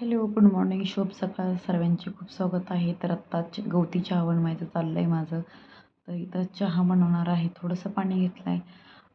Hello good morning. शुभ सकाळ. सर्वांचे खूप स्वागत आहे. तर आत्ता च- गवती चहा बनवायचं चाललं आहे माझं. तर इथं चहा बनवणार आहे. थोडंसं पाणी घेतलं आहे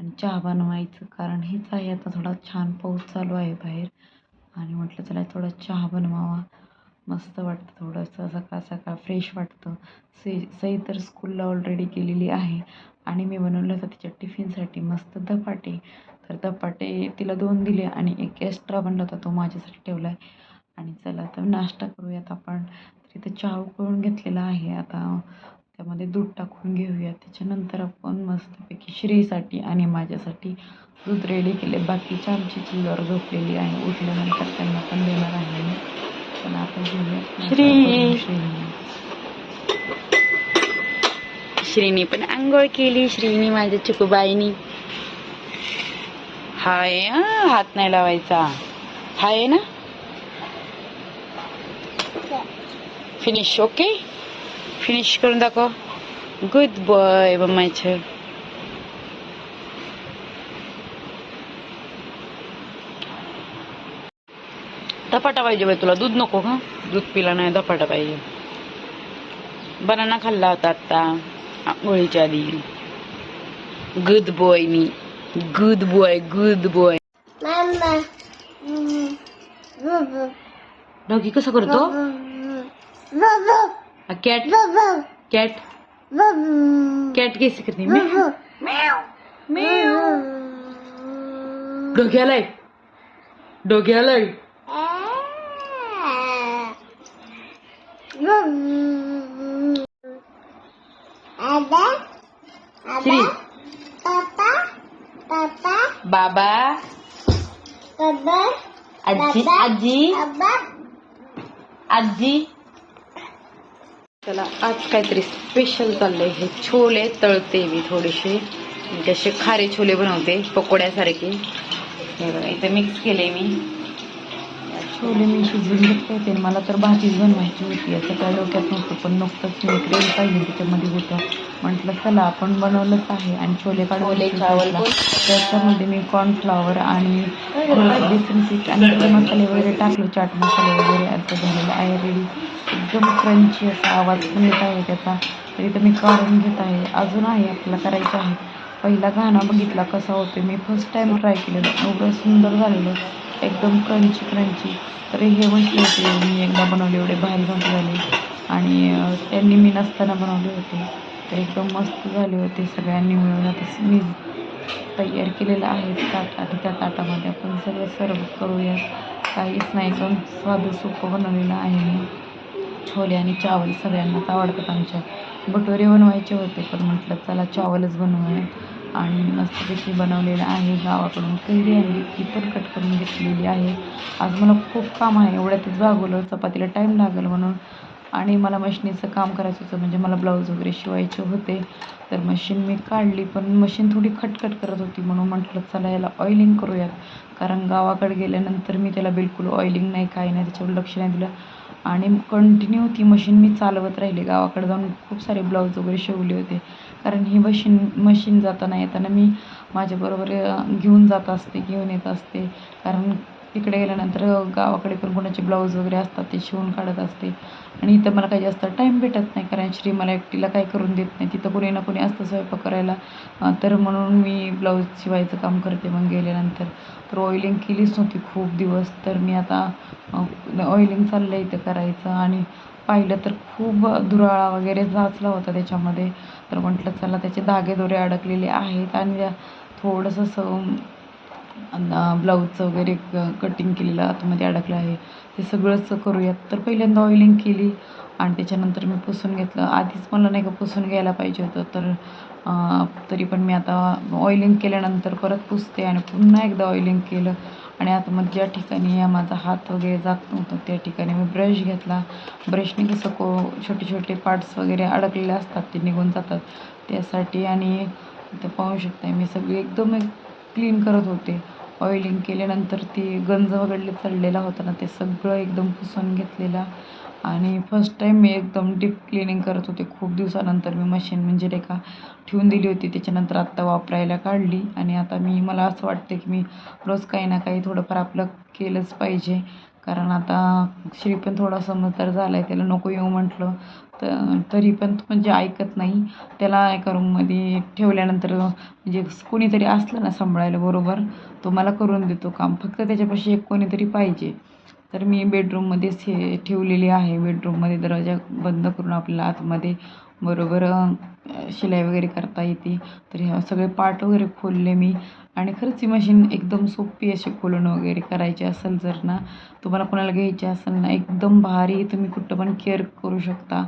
आणि चहा बनवायचं कारण हेच आहे. आता थोडा छान पाऊस चालू आहे बाहेर. आणि म्हटलं चला थोडा चहा बनवावा. मस्त वाटतं थोडंसं. सकाळ सकाळ फ्रेश वाटतं. सई सई तर स्कूलला ऑलरेडी गेलेली आहे. आणि मी बनवलं होतं तिच्या टिफिनसाठी मस्त धपाटे. तर धपाटे तिला दोन दिले आणि एक एक्स्ट्रा बनला होता. तो माझ्यासाठी ठेवला आहे आणि चला तर नाश्ता करूयात आपण. तर इथं चहा उकळून घेतलेला आहे. आता त्यामध्ये दूध टाकून घेऊया त्याच्यानंतर आपण मस्तपैकी श्रीसाठी आणि माझ्यासाठी दूध रेडी केले. बाकीच्या आमची चुलीवर झोपलेली आहे. उठल्यानंतर त्यांना पण देणार आहे चला आता घेऊया श्री. श्रीनी. श्रीनी पण आंघोळ केली. श्रीनी माझ्या चिकूबाईनी. हाय हं, हात नाही लावायचा. हाय ना? फिनिश ओके फिनिश करून दाखव गुड बॉय बम्माचं धपाटा पाहिजे बाई तुला दूध नको का दूध पिला नाही धपाटा पाहिजे बनाना खाल्ला होता आता आंघोळीच्या आधी गुड बॉय मी good boy good boy doggy कसं करतो कॅट. कॅट. कॅट कशी करते डोक्यालाय डोक्यालाय श्री. बाबा. आजी. आजी. आजी. चला आज काहीतरी स्पेशल चाललंय. हे छोले तळते मी थोडेसे. म्हणजे असे खारे छोले बनवते पकोड्यासारखे. हे बघा इथे मिक्स केले मी. छोले मी शिजवून घेतले होते आणि मला तर भाजीच बनवायची होती. असं काय डोक्यात नव्हतं पण नुकतंच मी एक रेल पाहिजे त्याच्यामध्ये होतं. म्हटलं चला आपण बनवलंच आहे. आणि छोले त्याला. त्याच्यामध्ये मी कॉर्नफ्लॉवर आणि बेसन पीठ आणि थोडे मसाले वगैरे टाकले. चाट मसाले वगैरे आता झालेलं आहे. रेडी एकदम क्रंची असा आवाज पण येत आहे त्याचा. तर इथं मी काढून घेत आहे. अजून आहे आपल्याला करायचं आहे. पहिला गाणं बघितला कसा होतो मी फर्स्ट टाइम ट्राय केलेलं. एवढं सुंदर झालेलं. एकदम क्रंची क्रंची तर हे म्हटले होते मी एकदा बनवले एवढे भारी भारी झाले. आणि त्यांनी मी नसताना बनवले होते. तर एकदम मस्त झाले होते सगळ्यांनी मिळून. आता मी तयार केलेलं आहे ताट. आणि त्या ताटामध्ये आपण सगळं सर्व करूया काहीच नाही एकदम साधं सोपं बनवलेलं आहे मी. छोले आणि चावल सगळ्यांनाच आवडतात आमच्या. भटोरे बनवायचे होते पण म्हटलं चला चावलच बनवूया आणि मस्तपैकी बनवलेलं आहे गावाकडून. कैरी आहे ती पण कट करून घेतलेली आहे. आज मला खूप काम आहे एवढ्यातच भागवलं चपातीला टाईम लागेल म्हणून. आणि मला मशिनीचं काम करायचं होतं म्हणजे मला ब्लाऊज वगैरे शिवायचे होते. तर मशीन मी काढली पण मशीन थोडी खटखट करत होती म्हणून म्हटलं चला याला ऑइलिंग करूयात. कारण गावाकडे गेल्यानंतर मी त्याला बिलकुल ऑइलिंग नाही काही नाही त्याच्यावर लक्ष नाही दिलं. आणि कंटिन्यू ती मशीन मी चालवत राहिले. गावाकडे जाऊन खूप सारे ब्लाऊज वगैरे शिवले होते. कारण ही मशीन मशीन जाताना येताना मी माझ्याबरोबर घेऊन जात असते घेऊन येत असते. कारण तिकडे गेल्यानंतर गावाकडे पण कोणाचे ब्लाऊज वगैरे असतात ते शिवून काढत असते. आणि इथं मला काही जास्त टाईम भेटत नाही कारण श्री मला एकटीला काही करून देत नाही. तिथं कोणी ना कोणी असतं स्वयंपाक करायला. तर म्हणून मी ब्लाऊज शिवायचं काम करते मग गेल्यानंतर. तर ऑइलिंग केलीच नव्हती खूप दिवस. तर मी आता ऑइलिंग चाललं आहे इथं करायचं. आणि पाहिलं तर खूप धुराळा वगैरे जाचला होता त्याच्यामध्ये. तर म्हटलं चला त्याचे धागे दोरे अडकलेले आहेत आणि थोडंसं असं ब्लाऊजचं वगैरे क कटिंग केलेलं आतमध्ये अडकलं आहे. ते सगळंच करूयात. तर पहिल्यांदा ऑइलिंग केली आणि त्याच्यानंतर मी पुसून घेतलं. आधीच मला नाही का पुसून घ्यायला पाहिजे होतं तर तरी पण मी आता ऑइलिंग केल्यानंतर परत पुसते आणि पुन्हा एकदा ऑइलिंग केलं. आणि आतमध्ये ज्या ठिकाणी माझा हात वगैरे जात नव्हतं त्या ठिकाणी मी ब्रश घेतला. ब्रशने कसं को छोटे छोटे पार्ट्स वगैरे अडकलेले असतात ते निघून जातात. त्यासाठी आणि इथं पाहू शकता मी सगळी एकदम क्लीन करत होते. ऑइलिंग केल्यानंतर ती गंज वगैरे चढलेला होता ना ते सगळं एकदम पुसून घेतलेलं. आणि फर्स्ट टाईम मी एकदम डीप क्लिनिंग करत होते. खूप दिवसानंतर मी मशीन म्हणजे नाही का ठेवून दिली होती. त्याच्यानंतर आत्ता वापरायला काढली. आणि आता मी मला असं वाटतं की मी रोज काही ना काही थोडंफार आपलं केलंच पाहिजे. कारण आता श्री पण थोडा समजदार झाला आहे त्याला नको येऊ म्हटलं. तर तरी पण म्हणजे ऐकत नाही. त्याला एका रूममध्ये ठेवल्यानंतर म्हणजे कोणीतरी असलं ना सांभाळायला बरोबर तो मला करून देतो काम. फक्त त्याच्यापाशी एक कोणीतरी पाहिजे. तर मी बेडरूममध्येच हे ठेवलेली आहे. बेडरूममध्ये दरवाजा बंद करून आपल्याला आतमध्ये बरोबर शिलाई वगैरे करता येते. तर ह्या सगळे पार्ट वगैरे खोलले मी. आणि खरंच ही मशीन एकदम सोपी अशी खोलून वगैरे करायची असेल जर ना तुम्हाला कोणाला घ्यायची असेल ना एकदम भारी तुम्ही कुठं पण केअर करू शकता.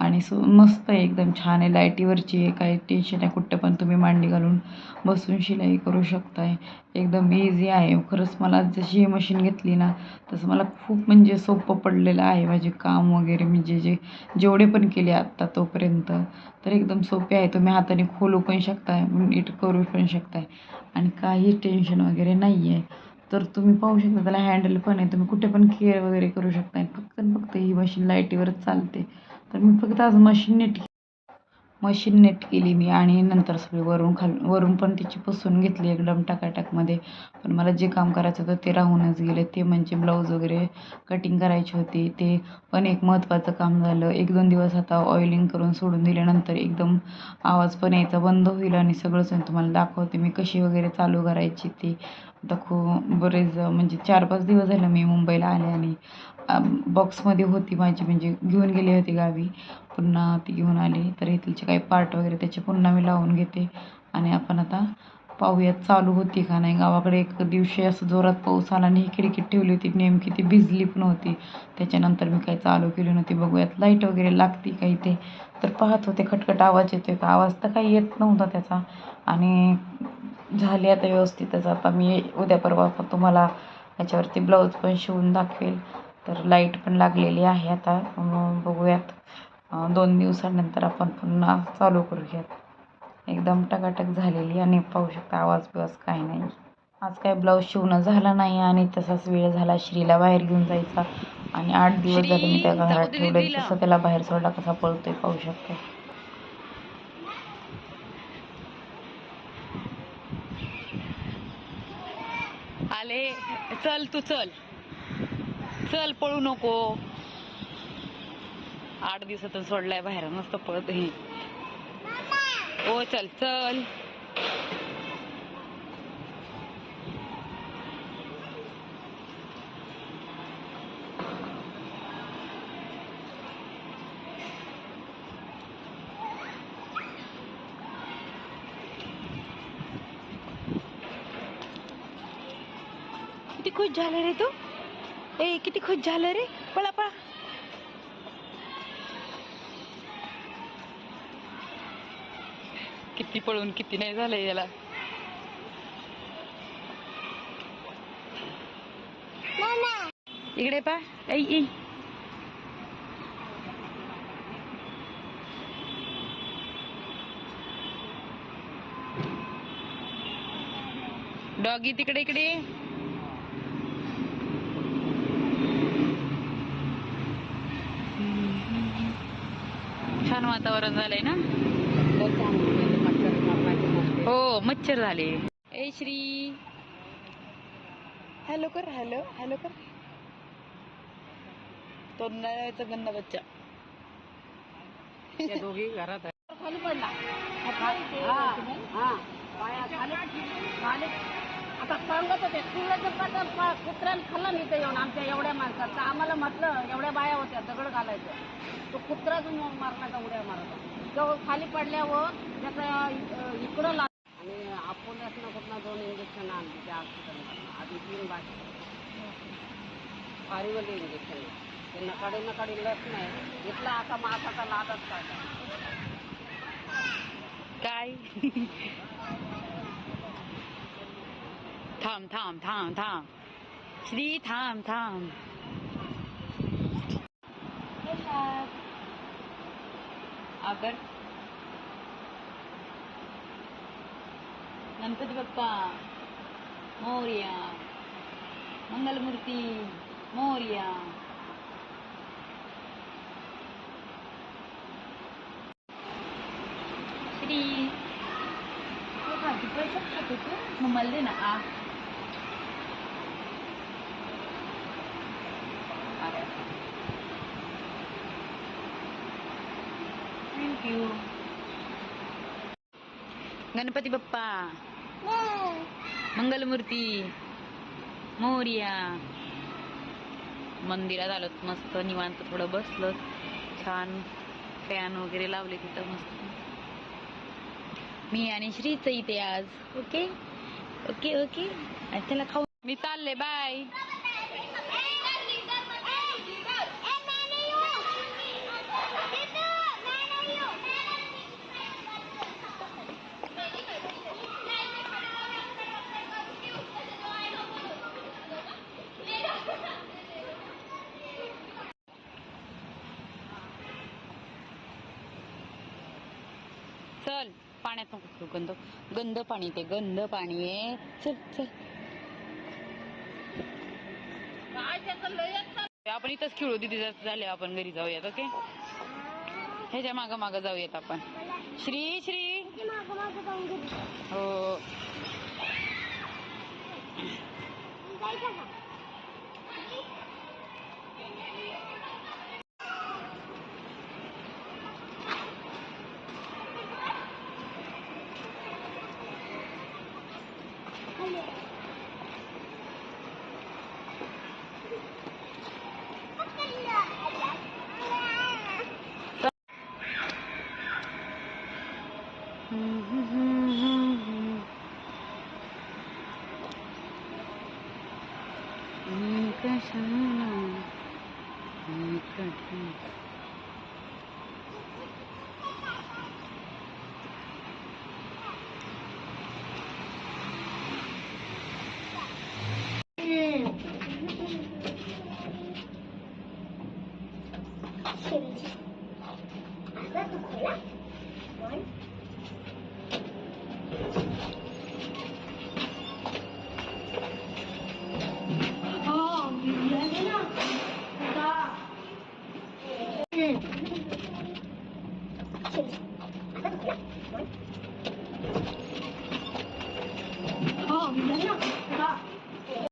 आणि सो मस्त आहे एकदम छान आहे. लाईटीवरची आहे काही टेन्शन आहे कुठं पण तुम्ही मांडी घालून बसून शिलाई करू शकताय. एकदम इझी आहे. खरंच मला जशी ही मशीन घेतली ना तसं मला खूप म्हणजे सोपं पडलेलं आहे माझे काम वगैरे. मी जे जे जेवढे पण केले आत्ता तोपर्यंत तर एकदम सोपे आहे. तुम्ही हाताने खोलू पण शकताय नीट करू पण शकताय. आणि काही टेन्शन वगैरे नाही आहे तर तुम्ही पाहू शकता त्याला हँडल पण आहे. तुम्ही कुठे पण केअर वगैरे करू शकताय. फक्त फक्त ही मशीन लाईटीवरच चालते. तर मी फक्त आज मशीन नीट मशीन नेट केली मी आणि नंतर सगळी वरून खाल वरून पण तिची पुसून घेतली एकदम टाकाटाकमध्ये. पण मला जे काम करायचं होतं ते राहूनच गेले. ते म्हणजे ब्लाऊज वगैरे कटिंग करायची होती. ते पण एक महत्त्वाचं काम झालं. एक दोन दिवस आता ऑइलिंग करून सोडून दिल्यानंतर एकदम आवाज पण यायचा बंद होईल आणि सगळंच तुम्हाला दाखवते मी कशी वगैरे चालू करायची ती. आता खूप बरेच म्हणजे चार पाच दिवस झालं मी मुंबईला आले आणि बॉक्समध्ये होती माझी म्हणजे घेऊन गेली होती गावी. पुन्हा ती घेऊन आली. तर इथलचे काही पार्ट वगैरे त्याचे पुन्हा मी लावून घेते. आणि आपण आता पाहूयात चालू होती का नाही. गावाकडे एक दिवशी असं जोरात पाऊस आला आणि ही खिडकीत ठेवली होती. नेमकी ती भिजली पण होती. त्याच्यानंतर मी काही चालू केली नव्हती. बघूयात लाइट वगैरे लागती का इथे? तर पाहत होते खटखट आवाज येतोय का? आवाज तर काही येत नव्हता त्याचा. आणि झाली आता व्यवस्थितच. आता मी उद्या परवा तुम्हाला याच्यावरती ब्लाऊज पण शिवून दाखवेल. तर लाइट पण लागलेली आहे आता. बघूयात. दोन दिवसानंतर आपण पुन्हा चालू करूयात. एकदम टकाटक झालेली आणि पाहू शकता आवाज बिवाज काय नाही. आज काय ब्लाऊज शिवणं झालं नाही आणि तसाच वेळ झाला श्रीला बाहेर घेऊन जायचा. आणि आठ दिवस झाले मी त्या घरात ठेवलं तसं त्याला बाहेर सोडला कसा पळतोय पाहू शकतो. आले. चल तू चल. चल पळू नको. आठ दिवसातून सोडलाय बाहेर नसतं पळत हे. ओ चल चल. किती खुश झालं रे तू? ए किती खुश झालं रे. पळा पळा. किती पळून किती नाही झालंय याला. इकडे पा. ऐ ऐ डॉगी तिकडे इकडे. छान वातावरण झालंय ना? हो मच्छर झाले. ए श्री. हॅलो कर हॅलो हॅलो कर. तो नळाचा गंदा बच्चा दोघी घरात खाली पडला. आता सांगत होते कुत्र्याने खाल्लं नाही ते येऊन आमच्या एवढ्या माणसाचं. आम्हाला म्हटलं एवढ्या बाया होत्या दगड घालायचं. तो कुत्राच मारण्याचा उड्या मारत होता. तो खाली पडल्यावर त्याचा इकडं लाग आणि आपण कुठला दोन इंजेक्शन आणले त्या हॉस्पिटलमधनं आधी तीन बाकी फारीवली इंजेक्शन ते नकाडे नकाडे लस नाही. इथला आता मासाचा लादच काढला. काय? थांब थांब थांब थांब. श्री थांब थांब आगर. गणपती बाप्पा. मोर्या. मंगलमूर्ती. मोर्या. श्री. तू भाजी पैसे खाते तू मग मला दे ना. आ. गणपती बाप्पा. मंगलमूर्ती. मोर्या. मंदिरात आलो मस्त निवांत थोडं बसलो. छान फॅन वगैरे लावले तिथं मस्त. मी आणि श्रीच इथे आज. ओके. Okay okay. त्याला खाऊ मी चालले बाय पाण्यात नको गंध गंध पाणी ते गंध पाणी आहे चल चल. आपण इथंच खेळू दिदी जर झाले आपण घरी जाऊयात ओके? ह्याच्या माग माग जाऊयात आपण. श्री श्री. हो. 你干什么呢你干什么嗯。现在就回来